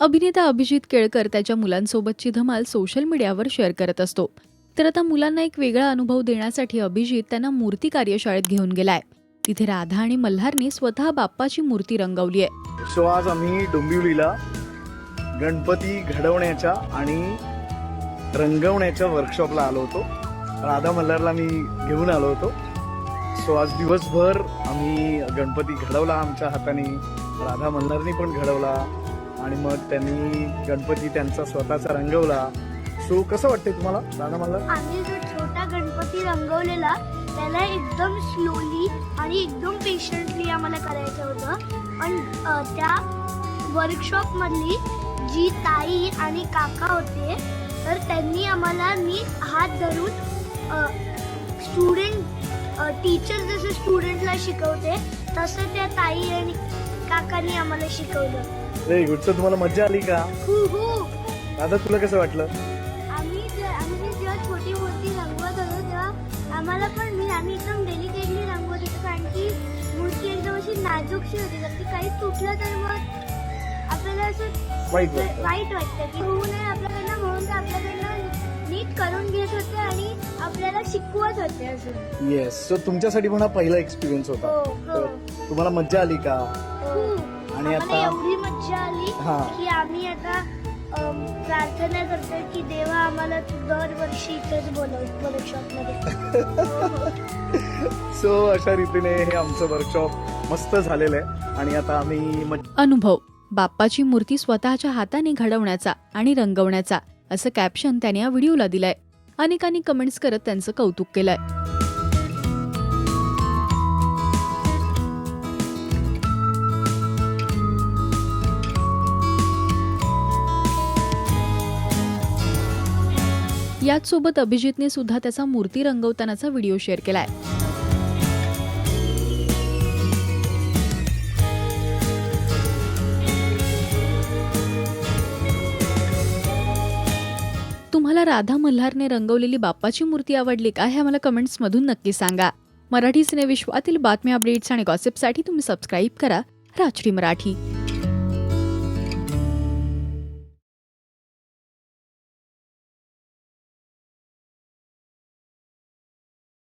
अभिनेता अभिजित केळकर त्याच्या मुलांसोबतची धमाल सोशल मीडियावर शेअर करत असतो. तर आता मुलांना एक वेगळा अनुभव देण्यासाठी अभिजित त्यांना मूर्ती कार्यशाळेत घेऊन गेलाय. तिथे राधा आणि मल्हारने स्वतः बाप्पाची मूर्ती रंगवली आहे सो आज आम्ही डोंबिवलीला गणपती घडवण्याच्या आणि रंगवण्याच्या वर्कशॉपला आलो होतो. राधा मल्हारला मी घेऊन आलो होतो. सो आज दिवसभर आम्ही गणपती घडवला आमच्या हाताने राधा मल्हारनी पण घडवला. आणि मग त्यांनी गणपती त्यांचा स्वतःचा रंगवला. सो कसं वाटतंय तुम्हाला? दादा मला? आम्ही जो छोटा गणपती रंगवलेला त्याला एकदम स्लोली आणि एकदम पेशंटली आम्हाला करायचं होतं. पण त्या वर्कशॉप मधली जी ताई आणि काका होते तर त्यांनी आम्हाला नीट हात धरून स्टुडंट टीचर जसं स्टुडंटला शिकवते तसं त्या ताई आणि काकांनी आम्हाला शिकवलं. व्हेरी गुड सो तुम्हाला मजा आली का? हू हू. राधा तुला कसं वाटलं? आम्ही आम्ही जेव्हा छोटी मूर्ती रंगवत होतो तेव्हा आम्हाला पण मी आम्ही एकदम डेलिकेटली रंगवत होतो कारण की मूर्ती एकदम अशी नाजूकशी होती जर ती काही तुटलं तर मग आपल्याला असं वाईट वाईट वाटतं. की होऊ नये आपल्याकडनं म्हणून ते आपल्याकडनं नीट करून घेत होते आणि आपल्याला शिकवत होते अजून. येस सो तुमच्यासाठी पण हा पहिला एक्सपिरियन्स होता. हो हो. तर तुम्हाला मज्जा आली का? आणि आता- एवढी मज्जा आली हा. की आम्ही आता प्रार्थना करतोय की देवा आम्हाला तू दरवर्षी इथेच बोलव वर्कशॉपमध्ये. सो अशा रीतीने हे आमचं वर्कशॉप मस्त झालेलं आहे आणि आता आम्ही अनुभव बाप्पाची मूर्ती स्वतःच्या हाताने घडवण्याचा आणि रंगवण्याचा असं कॅप्शन त्याने या व्हिडिओला दिलंय अनेकांनी कमेंट्स करत त्यांचं कौतुक केलंय याचसोबत अभिजितने सुद्धा त्याचा मूर्ती रंगवतानाचा व्हिडिओ शेअर केलाय. तुम्हाला राधा मल्हारने रंगवलेली बाप्पाची मूर्ती आवडली का हे मला कमेंट्समधून नक्की सांगा. मराठी सिनेविश्वातील बातम्या अपडेट्स आणि गॉसिपसाठी तुम्ही सबस्क्राईब करा राजश्री मराठी.